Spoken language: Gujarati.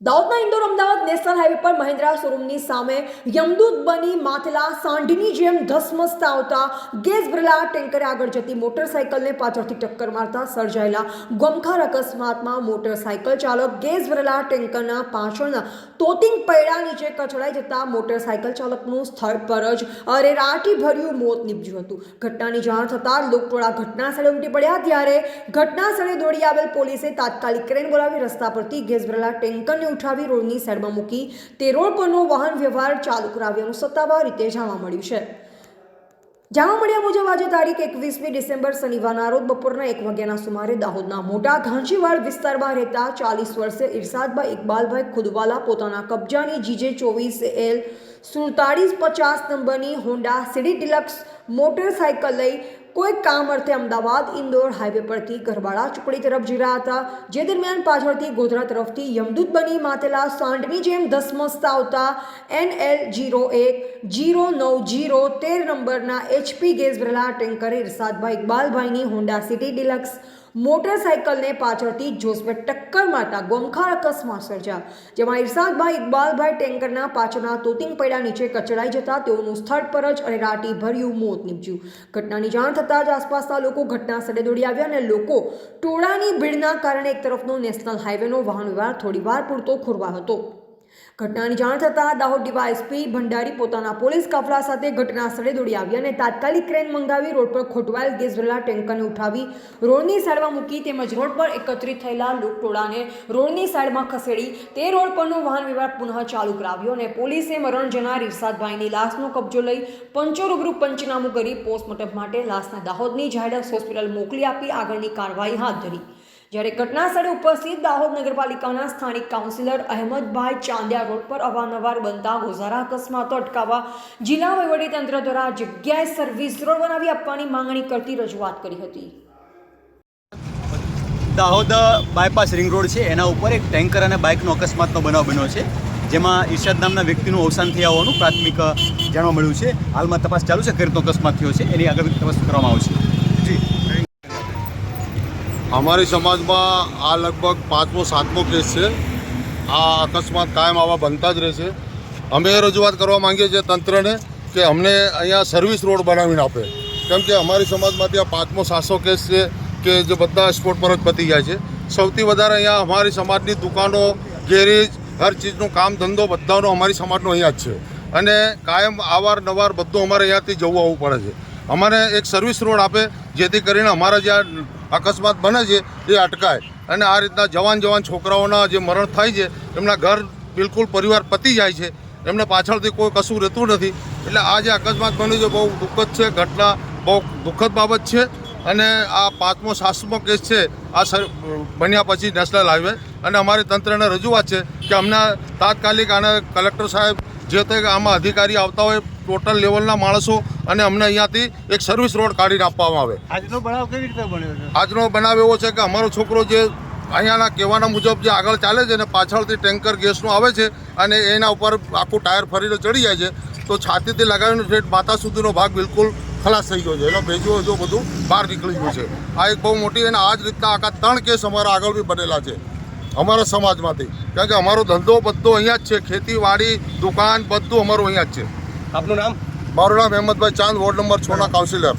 દાહોદના ઇન્દોર અમદાવાદ નેશનલ હાઈવે પર મહિન્દ્રા શોરૂમની સામે યમદૂત બની માથેલા સાંઢીની જેમ ધસમસતા આવતા ગેસ ભરેલા ટેન્કરે આગળ જતી મોટરસાઇકલને પાછળથી ટક્કર મારતા સર્જાયેલા ગમખાર અકસ્માતમાં મોટરસાઇકલ ચાલક ગેસ ભરેલા ટેન્કરના પાછળના તોતિંગ પૈડા નીચે કચડાઈ જતા મોટરસાઇકલ ચાલકનું સ્થળ પર જ અરેરાટી ભર્યું મોત નીપજ્યું હતું. ઘટનાની જાણ થતાં લોકટોળા ઘટના સ્થળે ઉમટી પડ્યા. ત્યારે ઘટના સ્થળે દોડી આવેલ પોલીસે તાત્કાલિક ક્રેન બોલાવી રસ્તા પરથી ગેસ ભરેલા ટેન્કરને ઉઠાવી રોડની સાઈડમાં મૂકી તે રોડ પરનો વાહન વ્યવહાર ચાલુ કરાવ્યાનું સત્તાવાર રીતે જાણવા મળ્યું છે. જાણવા મળ્યા મુજબ આજે તારીખ એકવીસમી ડિસેમ્બર શનિવારના રોજ બપોરના એક વાગ્યાના સુમારે દાહોદના મોટા ઘાંચીવાડ વિસ્તારમાં રહેતા ચાલીસ વર્ષે ઇરસાદભાઈ ઇકબાલભાઈ ખુદવાલા પોતાના કબજાની જીજે ચોવીસ એલ સુડતાળીસ પચાસ નંબરની હોન્ડા સિટી ડિલક્સ મોટરસાઇકલ લઈ કોઈ કામ અર્થે અમદાવાદ, ઇન્દોર હાઈવે પરથી ગરબાડા ચોકડી તરફ જઈ રહ્યા હતા, જે દરમિયાન પાછળથી ગોધરા તરફથી યમદૂત બની માતેલા સાંઢની જેમ ધસમસતા આવતા એન એલ જીરો એક જીરો નવ જીરો તેર નંબરના એચપી ગેસ ભરેલા ટેન્કરે ઇરસાદભાઈ ઇકબાલભાઈની હોન્ડા સિટી ડિલક્સ મોટરસાઇકલને પાછળથી જોશમે ટક્કર મારતા ગોમખાર અકસ્માત સર્જ્યા, જેમાં ઇરશાદભાઈ ઇકબાલભાઈ ટેન્કરના પાછળના તોતિંગ પૈડા નીચે કચડાઈ જતા તેઓનું સ્થળ પર જ અરેરાટી ભર્યું મોત નીપજ્યું. ઘટનાની જાણ થતાં જ આસપાસના લોકો ઘટના સ્થળે દોડી આવ્યા અને લોકો ટોળાની ભીડના કારણે એક તરફનો નેશનલ હાઈવેનો વાહન વ્યવહાર થોડીવાર પૂરતો ખોરવાયો હતો. ઘટનાની જાણ થતાં દાહોદ ડીવાયએસપી ભંડારી પોતાના પોલીસ કાફલા સાથે ઘટના સ્થળે દોડી આવ્યા અને તાત્કાલિક ક્રેન મંગાવી રોડ પર ખોટવાયેલ ગેસ ભરેલા ટેન્કરને ઉઠાવી રોડની સાઈડમાં મૂકી તેમજ રોડ પર એકત્રિત થયેલા લોકટોળાને રોડની સાઈડમાં ખસેડી તે રોડ પરનો વાહન વ્યવહાર પુનઃ ચાલુ કરાવ્યો અને પોલીસે મરણ જનાર ઇરસાદભાઈની લાશનો કબજો લઈ પંચો પંચનામું કરી પોસ્ટમોર્ટમ માટે લાશને દાહોદની ઝાયડસ હોસ્પિટલ મોકલી આપી આગળની કાર્યવાહી હાથ ધરી. જ્યારે ઘટના સ્થળે ઉપસ્થિત દાહોદ નગરપાલિકાના સ્થાનિક કાઉન્સિલર અહેમદભાઈ ચાંદિયા રોડ પર અવારનવાર બનતા ગોઝારા અકસ્માતો અટકાવવા જિલ્લા વહીવટીતંત્ર દ્વારા જગ્યાએ સર્વિસ રોડ બનાવી આપવાની માંગણી કરતી રજૂઆત કરી હતી. દાહોદ બાયપાસ રિંગ રોડ છે. એના ઉપર એક ટેન્કર અને બાઇકનો અકસ્માતનો બનાવ બન્યો છે, જેમાં ઈશાદ નામના વ્યક્તિનું અવસાન થયા હોવાનું પ્રાથમિક જાણવા મળ્યું છે. હાલમાં તપાસ ચાલુ છે. કઈ રીતનો અકસ્માત થયો છે. એની આગળ તપાસ કરવામાં આવશે. જી. અમારી સમાજમાં આ લગભગ પાંચમો, સાતમો કેસ છે. આ અકસ્માત કાયમ આવા બનતા જ રહેશે. અમે રજૂઆત કરવા માંગીએ છીએ તંત્રને કે અમને અહીંયા સર્વિસ રોડ બનાવીને આપે. કેમ કે અમારી સમાજમાંથી આ પાંચમો સાતસો કેસ છે કે જે બધા સ્પોટ પર જ પતી જાય છે. સૌથી વધારે અહીંયા અમારી સમાજની દુકાનો ગેરેજ હર ચીજનું કામ ધંધો બધાનો અમારી સમાજનો અહીંયા જ છે. અને કાયમ અવારનવાર બધું અમારે અહીંયાથી જવું આવવું પડે છે. અમારે એક સર્વિસ રોડ આપે, જેથી કરીને અમારા જે અકસ્માત બને છે, એ અટકાય. અને આ રીતના જવાન જવાન છોકરાઓના જે મરણ થાય છે, એમના ઘર બિલકુલ પરિવાર પતી જાય છે. એમને પાછળથી કોઈ કશું રહેતું નથી. એટલે આ જે અકસ્માત બન્યું છે, બહુ દુઃખદ છે. ઘટના બહુ દુઃખદ બાબત છે. અને આ પાંચમો સાતમો કેસ છે, આ બન્યા પછી નેશનલ હાઈવે. અને અમારી તંત્રને રજૂઆત છે કે અમને તાત્કાલિક આને કલેક્ટર સાહેબ જે તે આમાં અધિકારી આવતા હોય ટોટલ લેવલના માણસો અને અમને અહીંયાથી એક સર્વિસ રોડ કાઢીને આપવામાં આવે. આજનો બનાવ કેવી રીતે બન્યો છે? આજનો બનાવ એવો છે કે અમારો છોકરો જે અહીંયાના કહેવાના મુજબ જે આગળ ચાલે છે ને પાછળથી ટેન્કર ગેસનું આવે છે અને એના ઉપર આખું ટાયર ફરીને ચડી જાય છે તો છાતીથી લગાવીને ઠેઠ માથા સુધીનો ભાગ બિલકુલ ખલાસ થઈ ગયો છે. એનો ભેજો હજુ બધું બહાર નીકળી ગયું છે. આ એક બહુ મોટી અને આ જ રીતના આખા ત્રણ કેસ અમારા આગળ બી બનેલા છે. અમારા સમાજમાંથી. કારણ કે અમારો ધંધો બધો અહીંયા જ છે. ખેતીવાડી દુકાન બધું અમારું અહીંયા જ છે. આપનું નામ? મારું નામ અહેમદભાઈ ચાંદ વોર્ડ નંબર છના કાઉન્સિલર.